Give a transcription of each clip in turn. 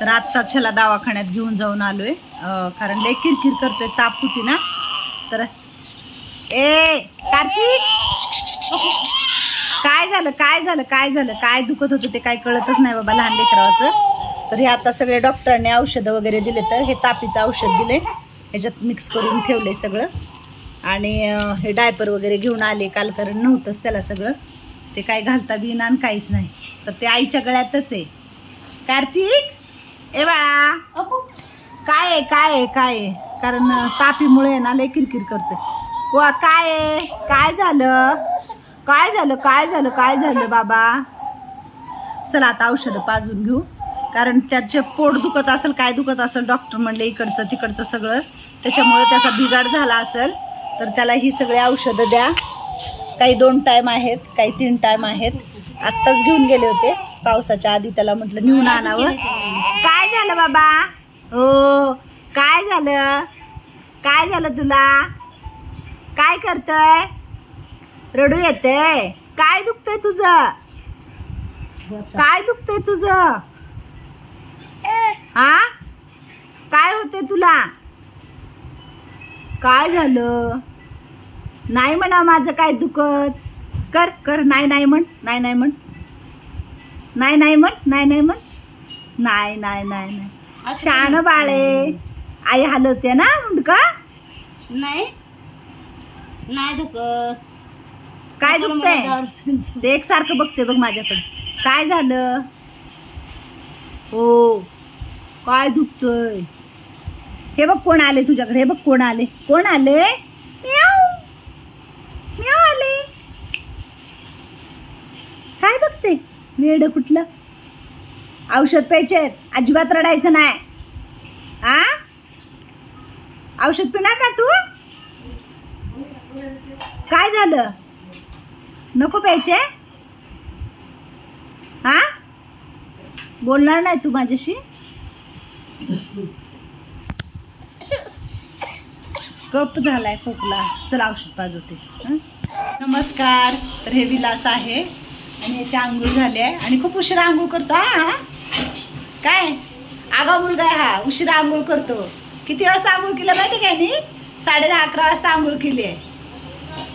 तर आत्ताच ह्याला दवाखान्यात घेऊन जाऊन आलो आहे कारण लय किरकिर करतोय ताप होती ना. तर ए कार्तिक! काय झालं काय झालं काय झालं? काय दुखत होतं ते काय कळतच नाही बाबा लहान लेकराचं. तर हे आता सगळे डॉक्टरांनी औषधं वगैरे दिले तर हे तापीचं औषध दिले ह्याच्यात मिक्स करून ठेवले सगळं. आणि हे डायपर वगैरे घेऊन आले. काल कारण नव्हतंच त्याला सगळं. ते काय घालता बिना आणि काहीच नाही. तर ते आईच्या गळ्यातच आहे. कार्तिक! ए बाळा. काय आहे काय आहे काय आहे? कारण तापीमुळे आहे ना लय किरकिर करते वा काय आहे? काय झालं? काय झालं काय झालं काय झालं बाबा? चला आता औषधं पाजून घेऊ. कारण त्याचे पोट दुखत असेल काय दुखत असेल डॉक्टर म्हणले इकडचं तिकडचं सगळं. त्याच्यामुळे त्याचा बिघाड झाला असेल तर त्याला ही सगळी औषधं द्या. काही दोन टाईम आहेत काही तीन टाईम आहेत. आत्ताच घेऊन गेले होते. पावसाच्या आधी त्याला म्हटलं नेऊन आणावं. काय झालं बाबा? हो. काय झालं? काय झालं तुला? काय करतय? रडू येते काय दुखतंय तुझं? काय दुखतंय तुझं? हा? काय होते तुला? काय झालं? नाही म्हणा माझं काय दुखत. कर कर नाही नाही म्हण नाही नाही म्हण. नाही नाही म्हण नाही नाही म्हण. नाही नाही नाही नाही. शान बाळे. आई हलवते ना मुंडका? नाही. नाही दुखत. काय दुखतंय? ते एकसारखं बघते बघ माझ्याकडे. काय झालं? हो. काय दुखतंय? हे बघ कोण आले तुझ्याकडे? हे बघ कोण आले? कोण आले म्याऊ म्याऊ आले काय बघते वेड कुठलं? औषध प्यायचे अजिबात रडायचं नाही. आ? औषध पिणार ना तू? काय झालं? नको प्यायचे? हा बोलणार नाही तू माझ्याशी? कप झालाय खोकला. चला औषध पाजवते. नमस्कार. तर हे विलास आहे. आणि याची आंघोळ झाली आहे. आणि खूप उशिरा आंघोळ करतो हा हा? काय? आगा मुलगा आहे हा उशिरा आंघोळ करतो. किती वाजता आंघोळ केलं माहिती काय नी साडे दहा अकरा वाजता आंघोळ केली आहे.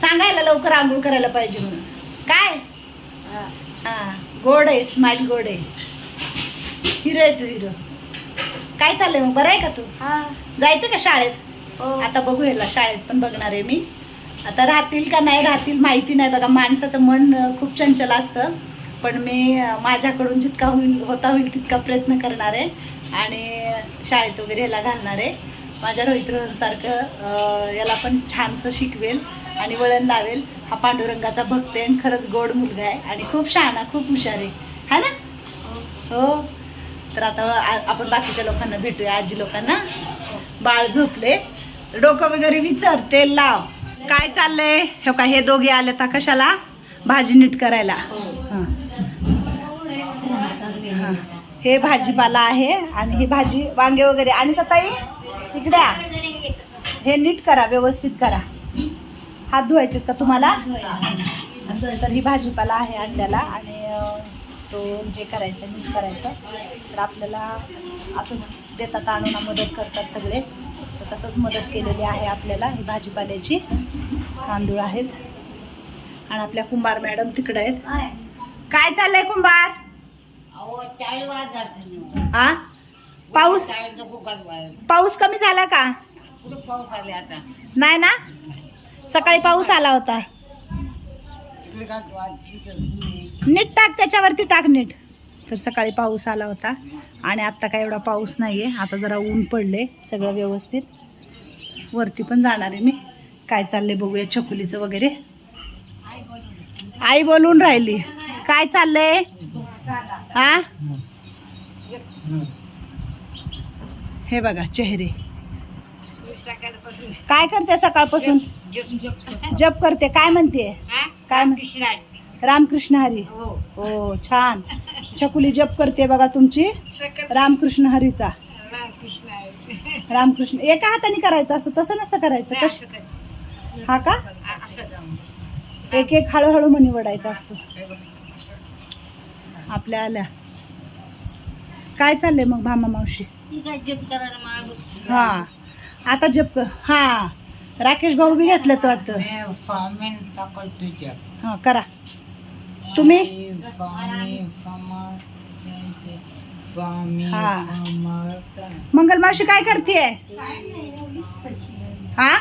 सांगायला लवकर आंघोळ करायला पाहिजे म्हणून. काय? हा गोड आहे स्माईल गोड आहे. हिरो आहे तू हिरो. काय चाललंय मग? बरं आहे का तू? जायचं का शाळेत? आता बघू ह्याला शाळेत पण बघणार आहे मी. आता राहतील का नाही राहतील माहिती नाही. बघा माणसाचं मन खूप चंचल असतं. पण मी माझ्याकडून जितका होईल होता होईल तितका प्रयत्न करणार आहे. आणि शाळेत वगैरे याला घालणार आहे. माझ्या रोहित रोहनसारखं याला पण छानसं शिकवेल आणि वळण लावेल. हा पांडुरंगाचा भक्त आहे आणि खरंच गोड मुलगा आहे. आणि खूप शहाणा खूप हुशार आहे. हा ना? हो. तर आता आ- आपण बाकीच्या लोकांना भेटूया आजी लोकांना. बाळ झोपले. डोकं वगैरे विचार तेल लाव. काय चाललंय? हे का हे दोघे आले तर कशाला? भाजी नीट करायला. हे. भाजीपाला आहे आणि ही भाजी वांगे वगैरे. आणि तर ताई इकडे हे नीट करा व्यवस्थित करा. हात धुवायचे का तुम्हाला? तर ही भाजीपाला आहे अंड्याला आणि तो जे करायचं नीट करायचं. तर आपल्याला असं देतात आणून मदत करतात सगळे. तर तसंच मदत केलेली आहे आपल्याला. ही भाजीपाल्याची तांदूळ आहेत. आणि आपल्या कुंभार मॅडम तिकडे आहेत. काय चाललंय कुंभार? आ? पाऊस? पाऊस कमी झाला का? नाही ना? सकाळी पाऊस आला होता. नीट टाक त्याच्यावरती टाक नीट. तर सकाळी पाऊस आला होता. आणि आत्ता काय एवढा पाऊस नाही आहे आता जरा ऊन पडले सगळं व्यवस्थित. वरती पण जाणार आहे मी. काय चाललंय बघूया छकुलीचं वगैरे. आई बोलून राहिली. काय चाललंय? हा? हे बघा चेहरे. काय करते सकाळपासून? जप करते. काय म्हणते? काय म्हण रामकृष्ण हरी. हो छान. छकुली जप करते बघा तुमची. रामकृष्ण हरीचा. रामकृष्ण एका हाताने करायचं असतं तसं नसतं करायचं. कश हा का? एक एक हळूहळू मनी वडायचा असतो. आपल्या आल्या. काय चाललंय मग भामा मावशी? हा. आता जप कर हा. राकेश भाऊ बी घेतलं तर वाटतं. हा करा. तुम्ही? हा. मावशी काय करते हा?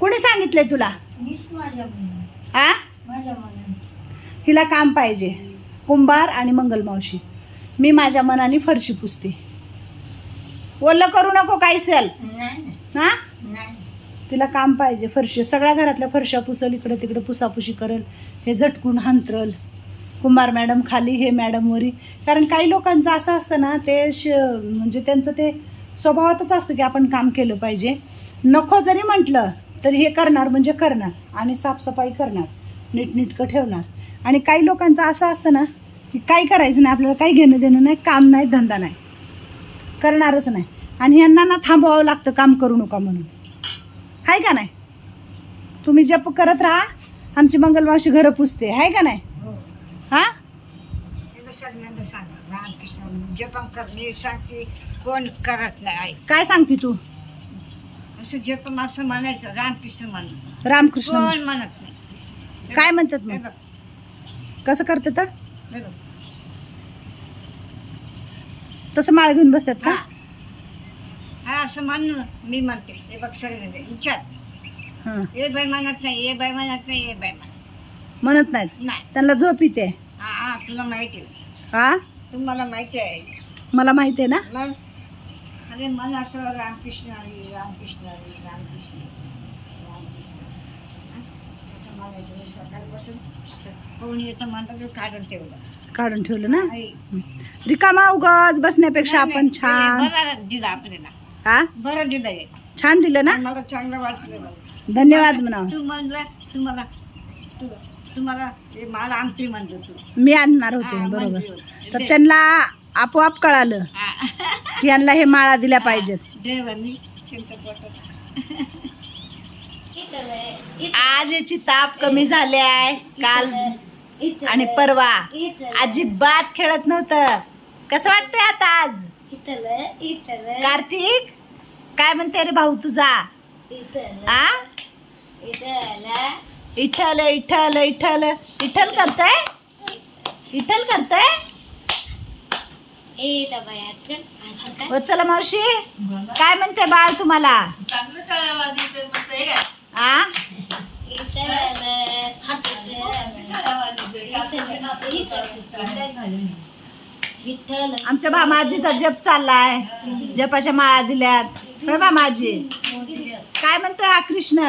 कुणी सांगितलंय तुला? हा? हिला काम पाहिजे. कुंभार आणि मंगल मावशी मी माझ्या मनाने फरशी पुसते. ओलं करू नको काही सेल हा? तिला काम पाहिजे फरशी. सगळ्या घरातल्या फरशा पुसल इकडं तिकडे पुसापुशी करल हे झटकून हंतरल. कुंभार मॅडम खाली हे मॅडमवरी कारण काही लोकांचं असं असतं ना ते श म्हणजे त्यांचं ते स्वभावातच असतं की आपण काम केलं पाहिजे. नको जरी म्हटलं तरी हे करणार म्हणजे करणार आणि साफसफाई करणार नीटनीटकं ठेवणार. आणि काही लोकांचं असं असतं ना की काही करायचं नाही आपल्याला काही घेणं देणं नाही काम नाही धंदा नाही. करणारच नाही. आणि यांना ना थांबवावं लागतं काम करू नका म्हणून. आहे का नाही? तुम्ही जप करत राहा. आमची मंगलमावशी घरं पुसते. आहे का नाही? हा. सगळ्यांना सांगा. रामकृष्ण जपम करणे सांगते कोण करत नाही काय सांगते तू? असं जपम असं म्हणायचं. रामकृष्ण म्हणून. रामकृष्ण कोण म्हणत नाही. काय म्हणतात हे मग बघ, कसं करते तर हे बघ. तसं माळ घेऊन बसतात का? हा. हा असं म्हणून मी म्हणते हे बघ सगळे विचार. हां. हे बाई म्हणत नाही हे बाई म्हणत नाही हे बाई म्हणत म्हणत नाहीत? नाही. त्यांना झोप येते. हा हा तुला माहिती आहे. हा तुम्हाला माहिती आहे. मला माहिती आहे ना? मग? अरे मन असं रामकृष्ण हरी रामकृष्ण हरी रामकृष्ण रामकृष्ण हा? असं म्हणायचं मी सकाळपासून आता कोण येतं म्हणतं ते काढून ठेवलं. काढून ठेवलं ना? आई. रिकामा उगाच बसण्यापेक्षा नाही, आपण नाही, छान. बरं दिलं आपल्याला. हा? बरं दिलं हे. छान दिलं ना? मला चांगलं वाटलं धन्यवाद म्हणा तू म्हणलं तुम्हाला तू तुम्हाला हे मला आमटी म्हणतो तू. मी आणणार होते हा, बरोबर. तर त्यांना आपोआप कळालं हा. की यांना हे माळा दिल्या पाहिजेत. देवानी त्यांच्या पोटात. आज याची ताप कमी झाली आहे काल आणि परवा. अजिबात खेळत नव्हतं. कसं वाटतंय आता आज? कार्तिक काय म्हणते रे भाऊ तुझा? आ? इठल इठल इठल इठल करताय? इठल करताय? हो चला मावशी. काय म्हणते बाळ तुम्हाला? आ? आमच्या भामाजीचा जप चाललाय. जपाच्या माळा दिल्यात. भामाजी? काय म्हणतोय हा कृष्ण?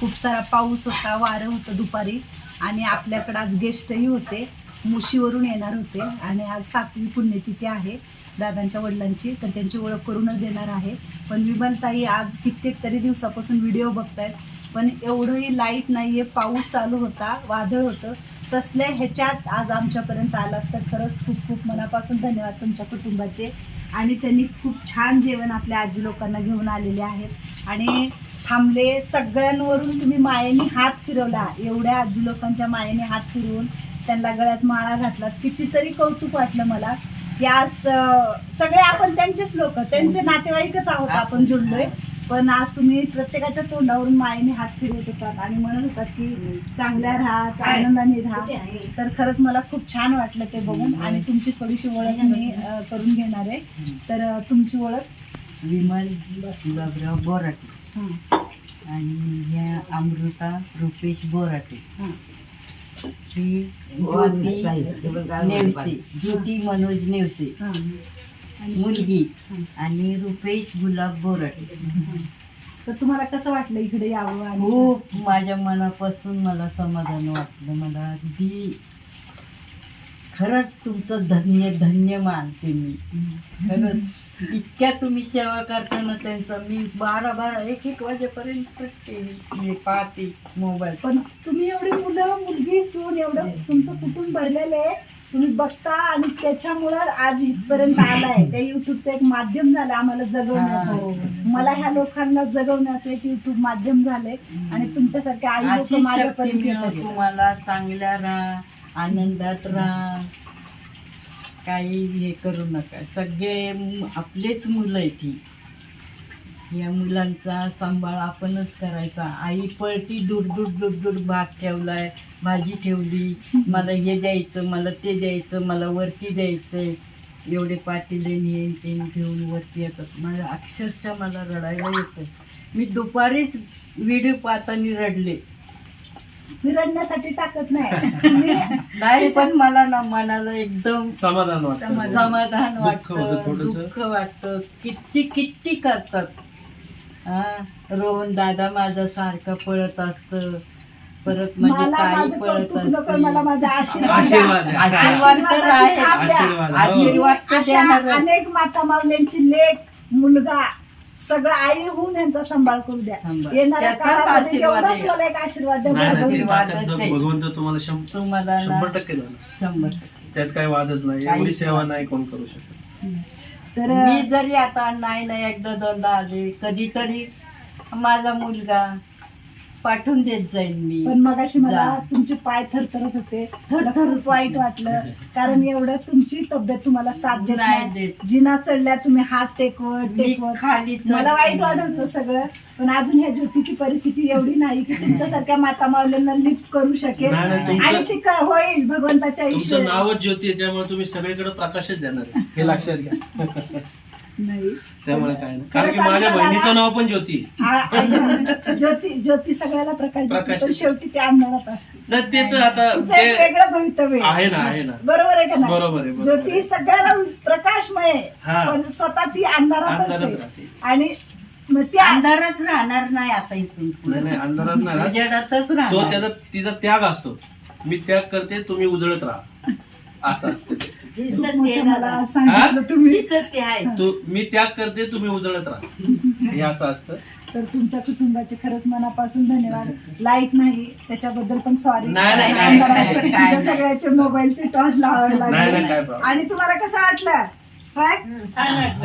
खूप सारा पाऊस होता वारं होतं दुपारी. आणि आपल्याकडे आज गेस्टही होते. मुशीवरून येणार होते. आणि आज सातवी पुण्यतिथी आहे. दादांच्या वडिलांची. तर त्यांची ओळख करूनच देणार आहे. पण विमलताई आज कित्येक तरी दिवसापासून व्हिडिओ बघतायत. पण एवढंही लाइट नाही आहे पाऊस चालू होता वादळ होतं. तसल्या ह्याच्यात आज आमच्यापर्यंत आलात तर खरंच खूप खूप मनापासून धन्यवाद तुमच्या कुटुंबाचे. आणि त्यांनी खूप छान जेवण आपल्या आजी लोकांना घेऊन आलेले आहेत. आणि थांबले सगळ्यांवरून तुम्ही मायेने हात फिरवला. एवढ्या आजी लोकांच्या मायेने हात फिरवून त्यांना गळ्यात माळा घातला. कितीतरी कौतुक वाटलं मला. की आज सगळे आपण त्यांचेच लोक त्यांचे नातेवाईकच आहोत आपण जुळलोय. पण आज तुम्ही प्रत्येकाच्या तोंडावरून मायेने हात फिरवत होतात आणि म्हणत होतात की चांगल्या राहा आनंदाने राहा. तर खरंच मला खूप छान वाटलं ते बघून आणि तुमची थोडीशी ओळख मी करून घेणार आहे. तर तुमची ओळख? विमल गुलाबराव बोराटे. आणि ह्या अमृता रुपेश बोराटे. ज्योती नेवसे ज्योती मनोज नेवसे. मुलगी आणि रुपेश गुलाब बोराटे. तर तुम्हाला कसं वाटलं इकडे यावं आणि खूप माझ्या मनापासून मला समाधान वाटलं. मला अगदी खरंच तुमचं धन्य धन्य मानते मी. खरंच. इतक्या तुम्ही सेवा करताना त्यांचा मी बारा बारा एक एक वाजेपर्यंत टीव्ही पाहते मोबाईल. पण तुम्ही एवढी मुलं मुलगी सून एवढं तुमचं कुटुंब भरलेलं आहे. तुम्ही बघता आणि त्याच्यामुळं आज इथपर्यंत आलाय. त्या युट्यूबचं एक माध्यम झालं आम्हाला जगवण्याचं. मला ह्या लोकांना जगवण्याचं एक युट्यूब माध्यम झालंय. आणि तुमच्यासारख्या आई लोक येतात तुम्हाला चांगल्या राहा आनंदात राहा. काही हे करू नका. सगळे आपलेच मुलं आहेत ही. या मुलांचा सांभाळ आपणच करायचा. आई पळती दूर दूर दूर दूर भात ठेवलाय भाजी ठेवली मला हे द्यायचं मला ते द्यायचं मला वरती द्यायचंय. एवढे पातेले नेन तेन घेऊन वरती येतात. माझ्या अक्षरशः मला रडायला येतं. मी दुपारीच व्हिडिओ पाहताना रडले. मी रडण्यासाठी टाकत नाही. मी नाही पण मला ना मनाला एकदम समाधान वाटतं. समाधान वाटतं थोडंसं. दुःख वाटतं. किती किती करतात. रोहन दादा माझा सारखा पळत असत परत माझी मला ताई माझं पळत कौतुक नको मला असते माझा आशीर्वाद आशीर्वाद द्या. द्या. आशीर्वाद तर आहे आशीर्वादाची थाप द्या. आशीर्वाद हो. आशीर्वाद तर अशा देणारच. अनेक माता मावल्यांची लेख मुलगा सगळं आई होऊन यांचा सांभाळ करू द्या सांभाळ. येणाऱ्या त्याचाच काळामध्ये आशीर्वाद एवढाच आहे. मला एक आशीर्वाद द्या नाही नाही बरोबर. ते भगवंत ताकद वादच आहे. भगवंत तुम्हाला शं- तुम्हाला ना शंभर टक्के देणार. शंभर टक्के. त्यात काही वादच नाही काहीच एवढी सेवा नाही. नाही कोण करू शकत तर मी जरी आता नाही नाही एकदा दोनदा आले कधीतरी माझा मुलगा पाठवून देत जाईल मी. पण मगाशी मला. तुमचे पाय थरथरत होते. खूप वाईट वाटलं. कारण एवढं तुमची तब्येत तुम्हाला साथ देत नाही. जिना चढल्या तुम्ही हात टेकवत टेकवत. खाली मला वाईट वाटत होतं सगळं. पण अजून ह्या ज्योतीची परिस्थिती एवढी नाही की तुमच्यासारख्या माता मावल्यांना लिफ्ट करू शकेल. आणि ती क- होईल भगवंताच्या ईश्वर. नावच ज्योती आहे त्यामुळे तुम्ही सगळीकडे प्रकाशच देणार. हे लक्षात घ्या. नाही. त्यामुळे काय नाही कारण की माझ्या बहिणीचं नाव पण ज्योती. आ- ज्योती ज्योती सगळ्याला प्रकाश देते, प्रकाश पण देते. शेवटी ते अंधारात असते नाही ते तर आता तिचं एक ते वेगळं भवितव्य आहे ना आहे ना बरोबर आहे का नाही बरोबर आहे, बरोबर ज्योती. सगळ्याला प्रकाशमय आहे, हा. पण स्वतः ती अंधारातच अंधारात आहे राहते आणि मग त्या अंधारात राहणार नाही आता इथून नाही नाही अंधारात नाही राहत. उजेडातच तो राहणार त्याचा तिचा त्याग असतो मी त्याग करते तुम्ही उजळत राहा असं असतं ते. हे खूप सत्य मोठं आहे मला दादा. सांगितलं तुम्ही. हे सत्य आहे. तू मी त्याग करते तुम्ही उजळत राहा. हे असं असतं. तर तुमच्या कुटुंबाचे खरंच मनापासून धन्यवाद. लाइट नाही त्याच्याबद्दल पण सॉरी नाही, नाही, नाही, नाही, नाही. तुमच्या सगळ्याचे मोबाईलचे टॉर्च लावावे नाही नाही लागले. काय. आणि तुम्हाला कसं वाटलं? काय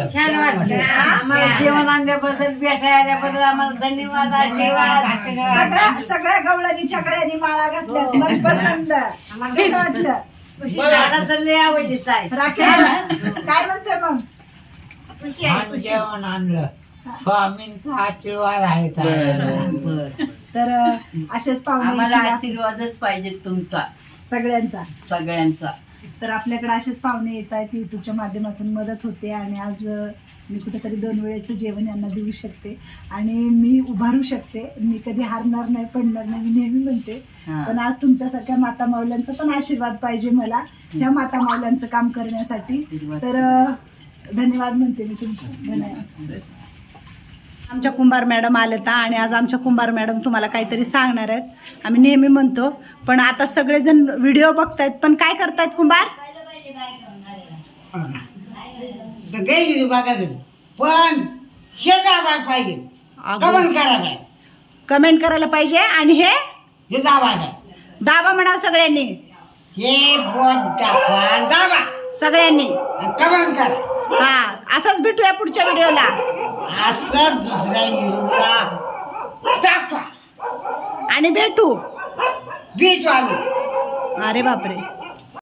छान वाटलं. आम्हाला जेवण आणल्याबद्दल भेटायला आल्याबद्दल आम्हाला धन्यवाद आशीर्वाद. सगळ्या सगळ्या गवळणी छकड्यांनी माळा घातल्यात. मन पसंत कसं वाटलं? दादा तर लय आवडलीच आहे. काय म्हणतोय मग? खुशी आहे छान खुशी. जेवण आणलं. स्वामींचा आशीर्वाद आहे बरं. बर. तर अं, असेच पाहुणे आम्हाला येतील आशीर्वादच पाहिजे तुमचा. सगळ्यांचा. सगळ्यांचा. तर आपल्याकडे असेच पाहुणे येत आहेत. युट्यूबच्या माध्यमातून मदत होते आणि आज अं, मी कुठेतरी दोन वेळेचं जेवण यांना देऊ शकते. आणि मी उभारू शकते. मी कधी हारणार नाही पडणार नाही मी नेहमी म्हणते. पण आज तुमच्यासारख्या माता माऊल्यांचा पण आशीर्वाद पाहिजे मला ह्या माता माऊल्यांचं काम करण्यासाठी. तर धन्यवाद म्हणते मी तुमचं. धन्यवाद. आमच्या कुंभार मॅडम आलेत हा आणि आज आमच्या कुंभार मॅडम तुम्हाला काहीतरी सांगणार आहेत. आम्ही नेहमी म्हणतो पण आता सगळेजण व्हिडिओ बघतायत पण काय करतायत कुंभार? सगळे गिरी बघायचं पण हे दाबाय पाहिजे. कमन करायला कमेंट करायला पाहिजे आणि हे? हे दाबाय दाबा म्हणा सगळ्यांनी. हे बोट दाबा. सगळ्यांनी. कमन करा. हा असंच भेटूया पुढच्या व्हिडिओला. असं दुसऱ्या हिरोला दाखवा. आणि भेटू. बीज आम्ही. अरे बापरे.